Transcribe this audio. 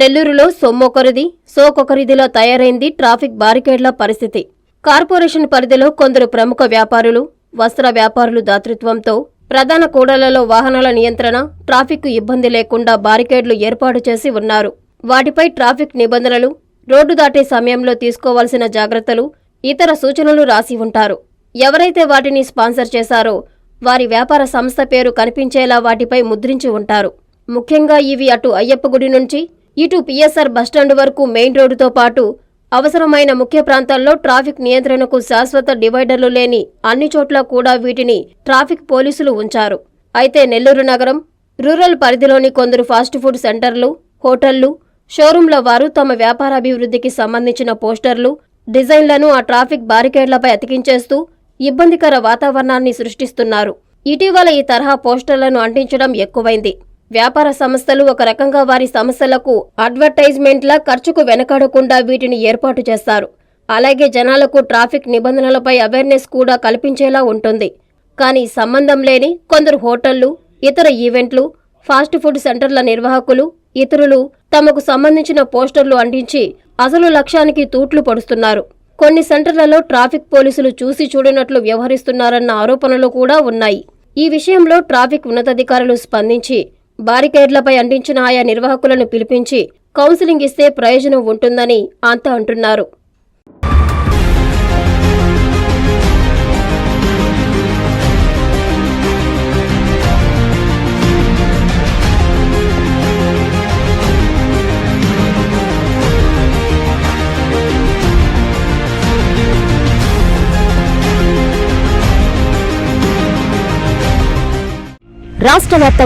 నెల్లూరులో సొమ్మొకరిది సోకొకరిదిలా తయారైంది ట్రాఫిక్ బారికేడ్ల పరిస్థితి. కార్పొరేషన్ పరిధిలో కొందరు ప్రముఖ వ్యాపారులు వస్త్ర వ్యాపారులు దాతృత్వంతో ప్రధాన కూడలలో వాహనాల నియంత్రణ ట్రాఫిక్ ఇబ్బంది లేకుండా బారికేడ్లు ఏర్పాటు చేసి ఉన్నారు. వాటిపై ట్రాఫిక్ నిబంధనలు రోడ్డు దాటే సమయంలో తీసుకోవాల్సిన జాగ్రత్తలు ఇతర సూచనలు రాసి ఉంటారు. ఎవరైతే వాటిని స్పాన్సర్ చేశారో వారి వ్యాపార సంస్థ పేరు కనిపించేలా వాటిపై ముద్రించి ఉంటారు. ముఖ్యంగా ఇవి అటు అయ్యప్ప గుడి నుంచి ఇటు పిఎస్ఆర్ బస్టాండ్ వరకు మెయిన్ రోడ్డుతో పాటు అవసరమైన ముఖ్య ప్రాంతాల్లో ట్రాఫిక్ నియంత్రణకు శాశ్వత డివైడర్లు లేని అన్ని చోట్ల కూడా వీటిని ట్రాఫిక్ పోలీసులు ఉంచారు. అయితే నెల్లూరు నగరం రూరల్ పరిధిలోని కొందరు ఫాస్ట్ ఫుడ్ సెంటర్లు హోటళ్ళు షోరూంల వారు తమ వ్యాపారాభివృద్ధికి సంబంధించిన పోస్టర్లు డిజైన్లను ఆ ట్రాఫిక్ బారికేడ్లపై అతికించేస్తూ ఇబ్బందికర వాతావరణాన్ని సృష్టిస్తున్నారు. ఇటీవల ఈ తరహా పోస్టర్లను అంటించడం ఎక్కువైంది. వ్యాపార సంస్థలు ఒక రకంగా వారి సమస్యలకు అడ్వర్టైజ్మెంట్ల ఖర్చుకు వెనకాడకుండా వీటిని ఏర్పాటు చేస్తారు. అలాగే జనాలకు ట్రాఫిక్ నిబంధనలపై అవేర్నెస్ కూడా కల్పించేలా ఉంటుంది. కానీ సంబంధం లేని కొందరు హోటళ్ళు ఇతర ఈవెంట్లు ఫాస్ట్ ఫుడ్ సెంటర్ల నిర్వాహకులు ఇతరులు తమకు సంబంధించిన పోస్టర్లు అంటించి అసలు లక్ష్యానికి తూట్లు పడుస్తున్నారు. కొన్ని సెంటర్లలో ట్రాఫిక్ పోలీసులు చూసి చూడనట్లు వ్యవహరిస్తున్నారన్న ఆరోపణలు కూడా ఉన్నాయి. ఈ విషయంలో ట్రాఫిక్ ఉన్నతాధికారులు స్పందించి బారికేడ్లపై అంటించిన ఆయా నిర్వాహకులను పిలిపించి కౌన్సిలింగ్ ఇస్తే ప్రయోజనం ఉంటుందని అంతా అంటున్నారు. రాష్ట్ర వ్యాప్తంగా